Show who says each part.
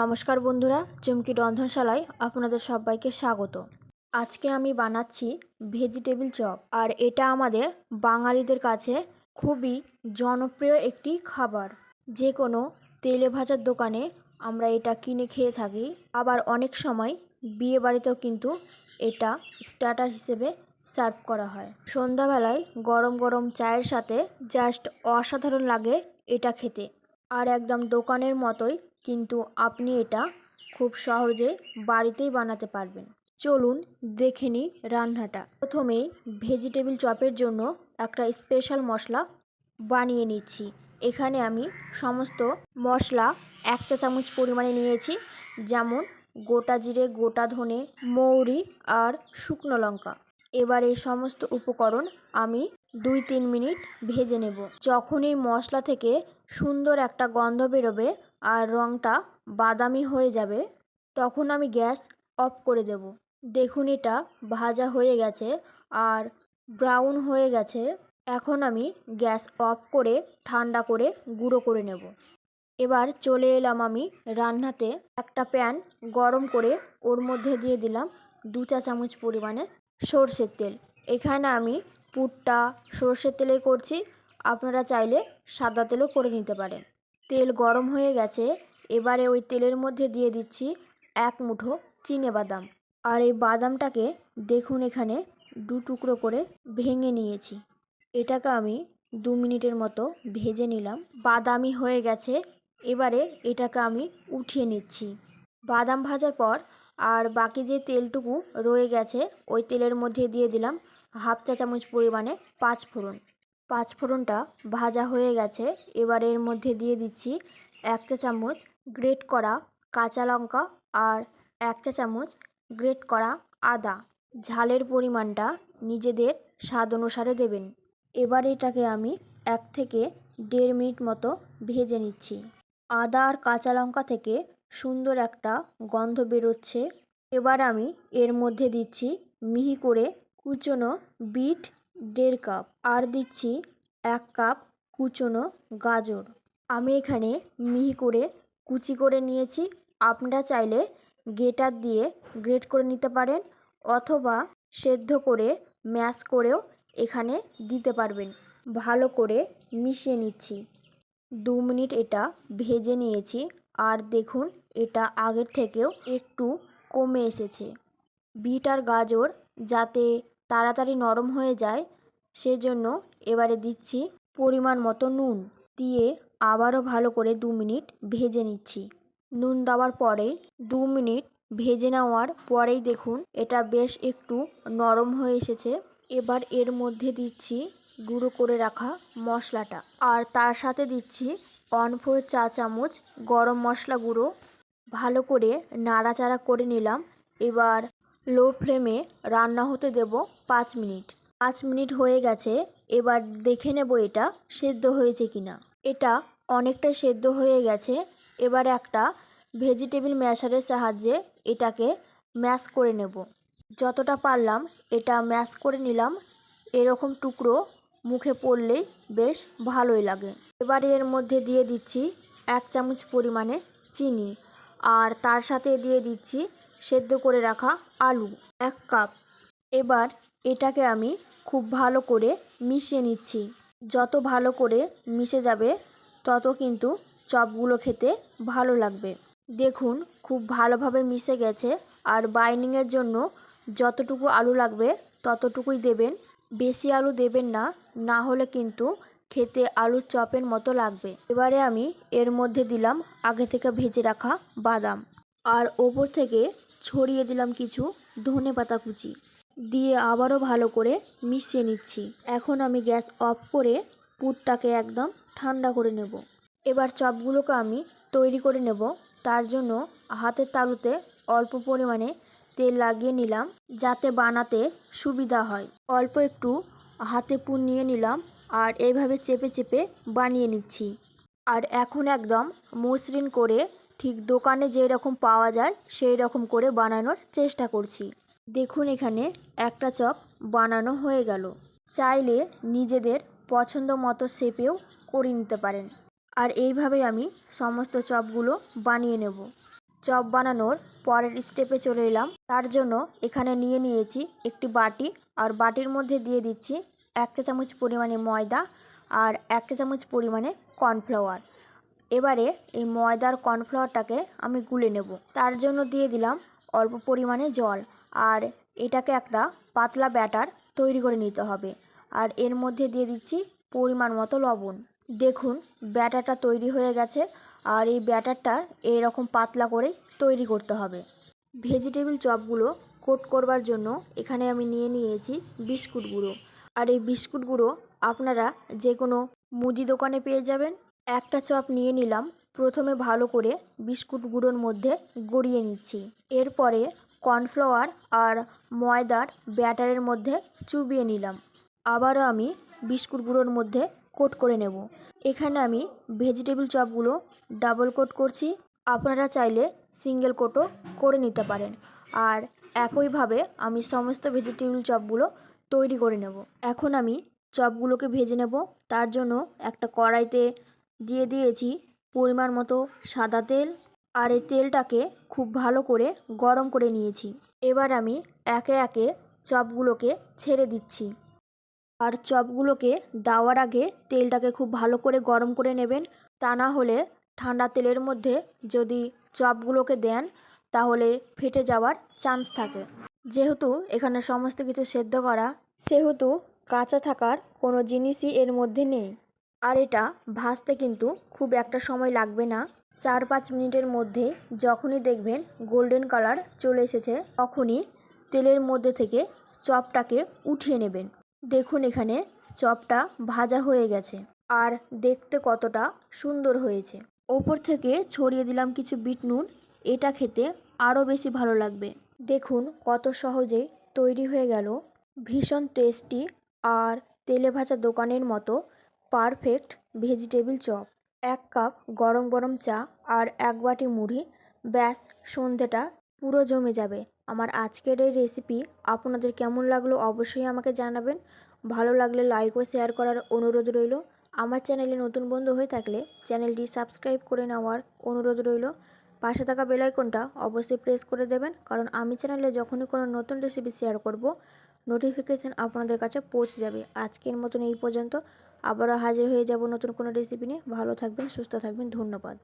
Speaker 1: নমস্কার বন্ধুরা, চুমকি রন্ধনশালায় আপনাদের সবাইকে স্বাগত। আজকে আমি বানাচ্ছি ভেজিটেবিল চপ, আর এটা আমাদের বাঙালিদের কাছে খুবই জনপ্রিয় একটি খাবার। যে কোনো তেলে ভাজার দোকানে আমরা এটা কিনে খেয়ে থাকি, আবার অনেক সময় বিয়ে বাড়িতেও কিন্তু এটা স্টার্টার হিসেবে সার্ভ করা হয়। সন্ধ্যাবেলায় গরম গরম চায়ের সাথে জাস্ট অসাধারণ লাগে এটা খেতে। আর একদম দোকানের মতোই, কিন্তু আপনি এটা খুব সহজে বাড়িতেই বানাতে পারবেন। চলুন দেখে নিই রান্নাটা। প্রথমেই ভেজিটেবিল চপের জন্য একটা স্পেশাল মশলা বানিয়ে নিচ্ছি। এখানে আমি সমস্ত মশলা এক চা চামচ পরিমাণে নিয়েছি, যেমন গোটা জিরে, গোটা ধনে, মৌরি আর শুকনো লঙ্কা। এবার এই সমস্ত উপকরণ আমি দুই তিন মিনিট ভেজে নেব। যখন এই মশলা থেকে সুন্দর একটা গন্ধ বেরোবে আর রঙটা বাদামি হয়ে যাবে, তখন আমি গ্যাস অফ করে দেব। দেখুন এটা ভাজা হয়ে গেছে আর ব্রাউন হয়ে গেছে। এখন আমি গ্যাস অফ করে ঠান্ডা করে গুঁড়ো করে নেব। এবার চলে এলাম আমি রান্নাতে। একটা প্যান গরম করে ওর মধ্যে দিয়ে দিলাম দু চা চামচ পরিমাণে সর্ষের তেল। এখানে আমি পুরটা সর্ষের তেলে করছি আপনারা চাইলে সাদা তেলও করে নিতে পারেন। তেল গরম হয়ে গেছে, এবারে ওই তেলের মধ্যে দিয়ে দিচ্ছি এক মুঠো চিনে বাদাম। আর এই বাদামটাকে দেখুন এখানে দু টুকরো করে ভেঙে নিয়েছি। এটাকে আমি দু মিনিটের মতো ভেজে নিলাম। বাদামি হয়ে গেছে, এবারে এটাকে আমি উঠিয়ে নিচ্ছি। বাদাম ভাজার পর আর বাকি যে তেলটুকু রয়ে গেছে, ওই তেলের মধ্যে দিয়ে দিলাম হাফ চা চামচ পরিমাণে পাঁচ ফোড়ন। পাঁচ ফোড়নটা ভাজা হয়ে গেছে। এবার এর মধ্যে দিয়ে দিচ্ছি এক চা চামচ গ্রেট করা কাঁচা লঙ্কা আর এক চা চামচ গ্রেট করা আদা। ঝালের পরিমাণটা নিজেদের স্বাদ অনুসারে দেবেন। এবার এটাকে আমি এক থেকে দেড় মিনিট মতো ভেজে নিচ্ছি। আদা আর কাঁচা লঙ্কা থেকে সুন্দর একটা গন্ধ বেরোচ্ছে। এবার আমি এর মধ্যে দিচ্ছি মিহি করে কুচনো বিট দেড় কাপ। আর দিচ্ছি এক কাপ কুচনো গাজর। আমি এখানে মিহি করে কুচি করে নিয়েছি। আপনারা চাইলে গ্রেটার দিয়ে গ্রেট করে নিতে পারেন অথবা সেদ্ধ করে ম্যাশ করেও এখানে দিতে পারবেন। ভালো করে মিশিয়ে নিচ্ছি। দু মিনিট এটা ভেজে নিয়েছি। আর দেখুন, এটা আগের থেকেও একটু কমে এসেছে। বিট আর গাজর যাতে তাড়াতাড়ি নরম হয়ে যায়, সেজন্য এবারে দিচ্ছি পরিমাণ মতো নুন। দিয়ে আবারও ভালো করে দু মিনিট ভেজে নিচ্ছি। নুন দেওয়ার পরে দু মিনিট ভেজে নেওয়ার পরেই দেখুন, এটা বেশ একটু নরম হয়ে এসেছে। এবার এর মধ্যে দিচ্ছি গুঁড়ো করে রাখা মশলাটা। আর তার সাথে দিচ্ছি ওয়ান ফোর চা চামচ গরম মশলা গুঁড়ো। ভালো করে নাড়াচাড়া করে নিলাম। এবার লো ফ্লেমে রান্না হতে দেব পাঁচ মিনিট। পাঁচ মিনিট হয়ে গেছে, এবার দেখে নেব এটা সেদ্ধ হয়েছে কিনা। এটা অনেকটা সেদ্ধ হয়ে গেছে, এবার একটা ভেজিটেবিল ম্যাশারের সাহায্যে এটাকে ম্যাশ করে নেব। যতটা পারলাম এটা ম্যাশ করে নিলাম, এরকম টুকরো মুখে পড়লেই বেশ ভালোই লাগে। এবারে এর মধ্যে দিয়ে দিচ্ছি এক চামচ পরিমাণে চিনি, আর তার সাথে দিয়ে দিচ্ছি সেদ্ধ করে রাখা আলু, এক কাপ। এবার এটাকে আমি খুব ভালো করে মিশিয়ে নিচ্ছি। যত ভালো করে মিশে যাবে, তত কিন্তু চপগুলো খেতে ভালো লাগবে। দেখুন, খুব ভালোভাবে মিশে গেছে। আর বাইন্ডিংয়ের জন্য যতটুকু আলু লাগবে, ততটুকুই দেবেন। বেশি আলু দেবেন না না হলে কিন্তু খেতে আলুর চপের মতো লাগবে। এবারে আমি এর মধ্যে দিলাম আগে থেকে ভেজে রাখা বাদাম। আর ওপর থেকে ছড়িয়ে দিলাম কিছু ধনে পাতা কুচি। দিয়ে আবারও ভালো করে মিশিয়ে নিচ্ছি। এখন আমি গ্যাস অফ করে পুরটাকে একদম ঠান্ডা করে নেব। এবার চপগুলোকে আমি তৈরি করে নেব। তার জন্য হাতের তালুতে অল্প পরিমাণে তেল লাগিয়ে নিলাম যাতে বানাতে সুবিধা হয়। অল্প একটু হাতে পুর নিয়ে নিলাম আর এইভাবে চেপে চেপে বানিয়ে নিচ্ছি। আর এখন একদম মসৃণ করে ঠিক দোকানে যেই রকম পাওয়া যায়, সেই রকম করে বানানোর চেষ্টা করছি। দেখুন এখানে একটা চপ বানানো হয়ে গেল। চাইলে নিজেদের পছন্দ মতো শেপেও করে নিতে পারেন। আর এইভাবে আমি সমস্ত চপগুলো বানিয়ে নেব। চপ বানানোর পরের স্টেপে চলে এলাম। তার জন্য এখানে নিয়ে নিয়েছি একটি বাটি। আর বাটির মধ্যে দিয়ে দিচ্ছি এক চামচ পরিমাণে ময়দা আর এক চামচ পরিমাণে কর্নফ্লাওয়ার। এবারে এই ময়দার কর্নফ্লাওয়ারটাকে আমি গুলে নেব। তার জন্য দিয়ে দিলাম অল্প পরিমাণে জল। আর এটাকে একটা পাতলা ব্যাটার তৈরি করে নিতে হবে। আর এর মধ্যে দিয়ে দিচ্ছি পরিমাণ মতো লবণ। দেখুন, ব্যাটারটা তৈরি হয়ে গেছে। আর এই ব্যাটারটা এরকম পাতলা করেই তৈরি করতে হবে। ভেজিটেবিল চপগুলো কোট করবার জন্য এখানে আমি নিয়ে নিয়েছি বিস্কুট গুঁড়ো। আর এই বিস্কুট গুঁড়ো আপনারা যে কোনো মুদি দোকানে পেয়ে যাবেন একটা চপ নিয়ে নিলাম। প্রথমে ভালো করে বিস্কুট গুঁড়োর মধ্যে গড়িয়ে নিচ্ছি। এরপরে কর্নফ্লাওয়ার আর ময়দার ব্যাটারের মধ্যে চুবিয়ে নিলাম। আবারও আমি বিস্কুট গুঁড়োর মধ্যে কোট করে নেব। এখানে আমি ভেজিটেবিল চপগুলো ডাবল কোট করছি। আপনারা চাইলে সিঙ্গেল কোটও করে নিতে পারেন। আর একইভাবে আমি সমস্ত ভেজিটেবিল চপগুলো তৈরি করে নেব। এখন আমি চপগুলোকে ভেজে নেব। তার জন্য একটা কড়াইতে দিয়ে দিয়েছি পরিমাণ মতো সাদা তেল আর এই তেলটাকে খুব ভালো করে গরম করে নিয়েছি। এবার আমি একে একে চপগুলোকে ছেড়ে দিচ্ছি। আর চপগুলোকে দেওয়ার আগে তেলটাকে খুব ভালো করে গরম করে নেবেন। তা না হলে ঠান্ডা তেলের মধ্যে যদি চপগুলোকে দেন, তাহলে ফেটে যাওয়ার চান্স থাকে। যেহেতু এখানে সমস্ত কিছু সেদ্ধ করা, সেহেতু কাঁচা থাকার কোনো জিনিসই এর মধ্যে নেই। আর এটা ভাজতে কিন্তু খুব একটা সময় লাগবে না। চার পাঁচ মিনিটের মধ্যে যখনই দেখবেন গোল্ডেন কালার চলে এসেছে, তখনই তেলের মধ্যে থেকে চপটাকে উঠিয়ে নেবেন। দেখুন এখানে চপটা ভাজা হয়ে গেছে আর দেখতে কতটা সুন্দর হয়েছে। ওপর থেকে ছড়িয়ে দিলাম কিছু বিট নুন, এটা খেতে আরও বেশি ভালো লাগবে। দেখুন কত সহজে তৈরি হয়ে গেল। ভীষণ টেস্টি আর তেলে ভাজা দোকানের মতো পারফেক্ট ভেজিটেবিল চপ, এক কাপ গরম গরম চা আর এক বাটি মুড়ি। ব্যাস, সন্ধেটা পুরো জমে যাবে। আমার আজকের এই রেসিপি আপনাদের কেমন লাগল অবশ্যই আমাকে জানাবেন। ভালো লাগলে লাইক ও শেয়ার করার অনুরোধ রইল। আমার চ্যানেলে নতুন বন্ধু হয়ে থাকলে চ্যানেলটি সাবস্ক্রাইব করে নেওয়ার অনুরোধ রইল। পাশে থাকা বেল আইকনটা অবশ্যই প্রেস করে দেবেন, কারণ আমি চ্যানেলে যখনই কোনো নতুন রেসিপি শেয়ার করব নোটিফিকেশান আপনাদের কাছে পৌঁছে যাবে। আজকের মতন এই পর্যন্ত। আবারও হাজির হয়ে যাব নতুন কোনো রেসিপি নিয়ে। ভালো থাকবেন সুস্থ থাকবেন ধন্যবাদ।